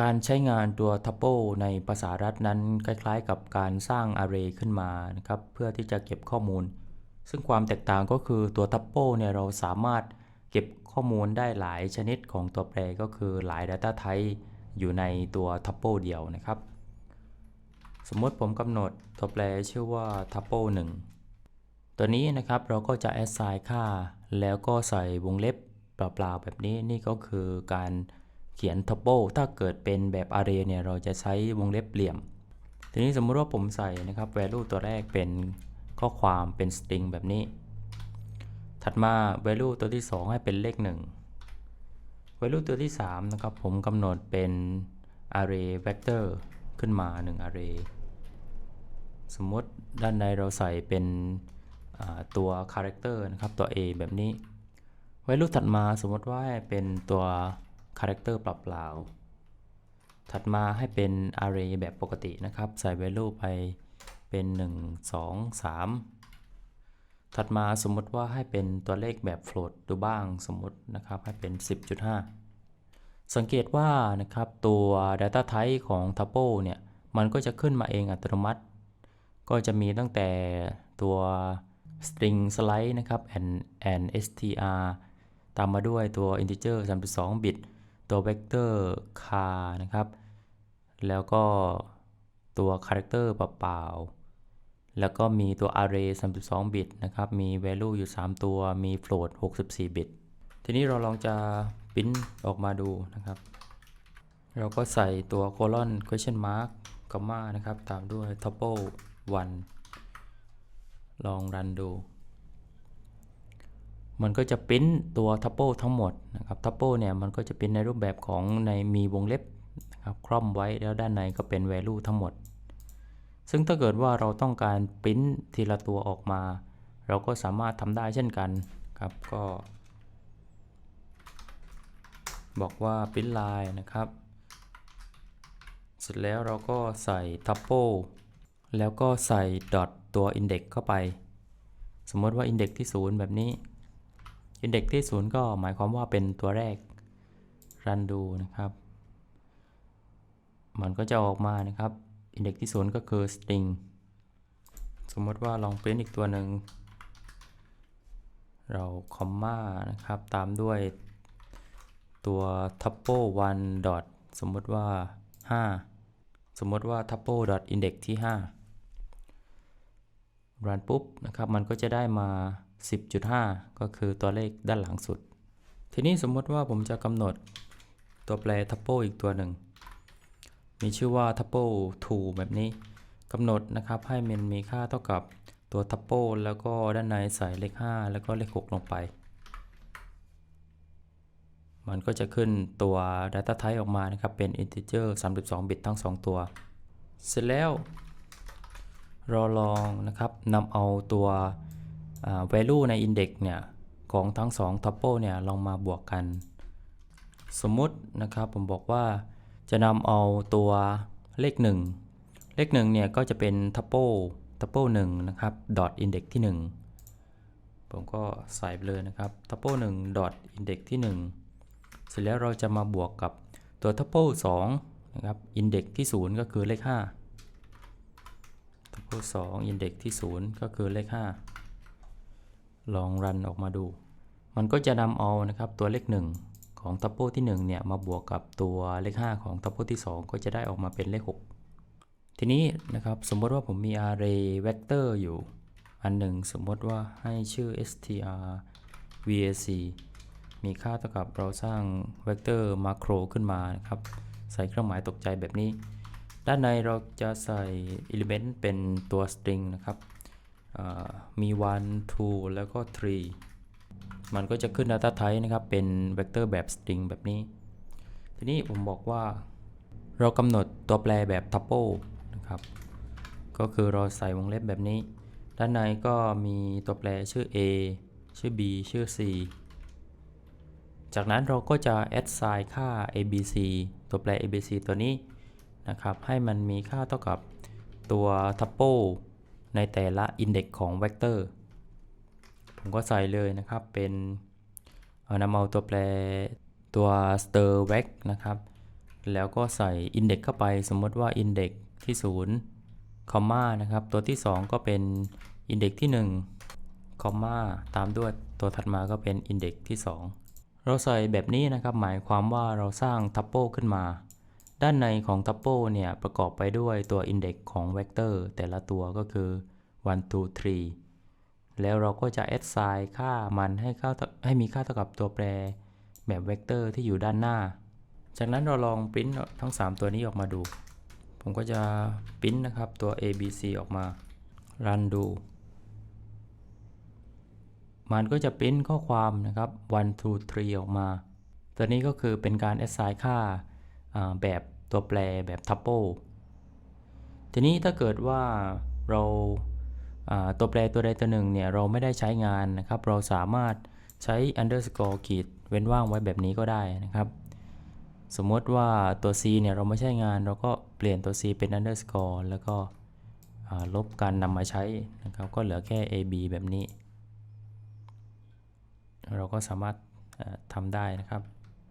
การใช้งานตัว tuple ในภาษารัฐนั้น คล้ายๆ กับการสร้าง array ขึ้นมานะครับเพื่อที่จะเก็บข้อมูล ซึ่งความแตกต่างก็คือตัว tuple เนี่ยเราสามารถเก็บข้อมูลได้หลายชนิดของตัวแปรก็คือหลาย data type อยู่ในตัว tuple เดียวนะครับ สมมติผมกำหนดตัวแปรชื่อว่า tuple 1 ตัวนี้นะครับเราก็จะ assign ค่า แล้วก็ใส่วงเล็บเปล่าๆแบบนี้นี่ก็คือการ ขียน tuple ถ้าเกิดเป็นแบบ array เนี่ยเราจะใช้วงเล็บเหลี่ยม ทีนี้สมมุติว่าผมใส่นะครับ value ตัวแรกเป็นข้อความเป็น string แบบนี้ ถัดมา value ตัวที่ 2 ให้เป็นเลข 1 value ตัวที่ 3 นะครับ ผมกำหนดเป็น array vector ขึ้นมา 1 array สมมติด้านในเราใส่เป็นตัว character นะครับ ตัว a แบบนี้ value ถัดมาสมมติว่าเป็นตัว character เปล่าๆถัดมาให้เป็น array แบบปกตินะครับ ใส่ value ไปเป็น 1 2 3 ถัดมาสมมติว่าให้เป็นตัวเลขแบบ float ดูบ้างสมมตินะครับ ให้เป็น 10.5 สังเกตว่านะครับตัว data type ของ tuple เนี่ย มันก็จะขึ้นมาเองอัตโนมัติ ก็จะมีตั้งแต่ตัว string slice นะครับ and and str ตามมาด้วยตัว integer 32บิ ตัว vector char นะครับ แล้วก็ตัว character เปล่าๆ แล้วก็มีตัว array 32 บิตนะครับ มี value อยู่ 3 ตัว มี float 64 บิต ทีนี้เราลองจะปริ้นออกมาดูนะครับ เราก็ใส่ตัว colon question mark comma นะครับ ตามด้วย tuple 1 ลองรันดู มันก็จะปริ้นตัว tuple ทั้งหมดนะครับ tuple เนี่ยมันก็จะปริ้นในรูปแบบของในมีวงเล็บนะครับคร่อมไว้แล้วด้านในก็เป็น value ทั้งหมด ซึ่งถ้าเกิดว่าเราต้องการปริ้นทีละตัวออกมา เราก็สามารถทำได้เช่นกันครับก็ บอกว่า print line นะครับ เสร็จแล้วเราก็ใส่ tuple แล้วก็ใส่ dot ตัว index เข้าไป สมมติว่า index ที่ 0 แบบนี้ index ที่ 0 ก็หมายความว่าเป็นตัวแรกรันดูนะครับ มันก็จะออกมานะครับ index ที่ 0 ก็คือ string สมมติว่าลอง print อีกตัวหนึ่ง เราคอมมานะครับ ตามด้วยตัว tuple 1 dot สมมติว่า 5 สมมติว่า tuple dot index ที่ 5 รันปุ๊บนะครับ มันก็จะได้มา 10.5 ก็คือตัวเลขด้านหลังสุด ทีนี้สมมติว่าผมจะกำหนดตัวแปร tuple อีกตัวหนึ่ง มีชื่อว่า tuple 2แบบนี้กำหนดนะครับให้มันมีค่าเท่ากับตัว tuple แล้วก็ด้านในใส่เลข 5 แล้วก็เลข 6 ลงไป มันก็จะขึ้นตัว data type ออกมานะครับ เป็น integer 32 บิตทั้ง 2 ตัว เสร็จแล้วราลองนะครับนำเอาตัว value ใน index เนี่ยของทั้ง 2 tuple เนี่ยลองมาบวกกัน สมมุตินะครับผมบอกว่าจะนำเอาตัวเลข 1 เลข1เนี่ยก็จะเป็น tuple tuple 1นะครับ dot index ที่ 1 ผมก็ใส่ไปเลยนะครับ tuple 1 dot index ที่ 1 เสร็จแล้วเราจะมาบวกกับตัว tuple 2นะครับ index ที่ 0 ก็คือเลข 5 tuple 2 index ที่ 0 ก็คือเลข 5 ลองรันออกมาดู มันก็จะนำเอานะครับตัวเลข 1 ของ tuple ที่1เนี่ยมาบวกกับตัวเลข 5 ของ tuple ที่ 2 ก็จะได้ออกมาเป็นเลข 6 ทีนี้นะครับสมมติว่าผมมี array vector อยู่ อันหนึ่งสมมติว่าให้ชื่อ str vac มีค่าเท่ากับเราสร้างเวกเตอร์มาโครขึ้นมานะครับ ใส่เครื่องหมายตกใจแบบนี้ ด้านในเราจะใส่ element เป็นตัว string นะครับ มี 1 2 แล้วก็ 3 มันก็จะขึ้น data type นะครับ เป็นเวกเตอร์แบบ string แบบนี้ ทีนี้ผมบอกว่า เรากำหนดตัวแปรแบบ tuple นะครับ ก็คือเราใส่วงเล็บแบบนี้ ด้านในก็มีตัวแปรชื่อ a ชื่อ b ชื่อ c จากนั้นเราก็จะ add sign ค่า abc ตัวแปร abc ตัวนี้นะครับ ให้มันมีค่าเท่ากับตัว tuple ในแต่ละ index ของ vector ผมก็ใส่เลยนะครับเป็นเอานำเอาตัวแปรตัว stir vec นะครับ แล้วก็ใส่อินเด็กเข้าไปสมมติว่าอินเด็กที่0คอมมานะครับ ตัวที่ 2 ก็เป็นอินเด็กที่1คอมมาตามด้วยตัวถัดมาก็เป็นอินเด็กที่ 2 เราใส่แบบนี้นะครับ หมายความว่าเราสร้างทั p โ l ขึ้นมา ด้านในของทั p โ l เนี่ยประกอบไปด้วยตัวอินเด็กของเวกเตอร์แต่ละตัวก็คือ 1 2 3 แล้วเราก็จะ add sign ค่ามันให้ค่าเท่าให้มีค่าเท่ากับตัวแปรแบบเวกเตอร์ที่อยู่ด้านหน้า จากนั้นเราลองปริ้นทั้ง 3 ตัวนี้ออกมาดู ผมก็จะปริ้นนะครับตัว A B C ออกมา รันดู มันก็จะปริ้นข้อความนะครับ one two three ออกมา ตัวนี้ก็คือเป็นการ assign ค่า แบบตัวแปรแบบ tuple ทีนี้ถ้าเกิดว่าเราตัวแปรตัวใดตัวหนึ่งเนี่ยเราไม่ได้ใช้งานนะครับ เราสามารถใช้ underscore ขีดเว้นว่างไว้แบบนี้ก็ได้นะครับ สมมติว่าตัว c เนี่ยเราไม่ใช้งานเราก็เปลี่ยนตัว c เป็น underscore แล้วก็ลบการนำมาใช้นะครับ ก็เหลือแค่ ab แบบนี้ เราก็สามารถทำได้นะครับ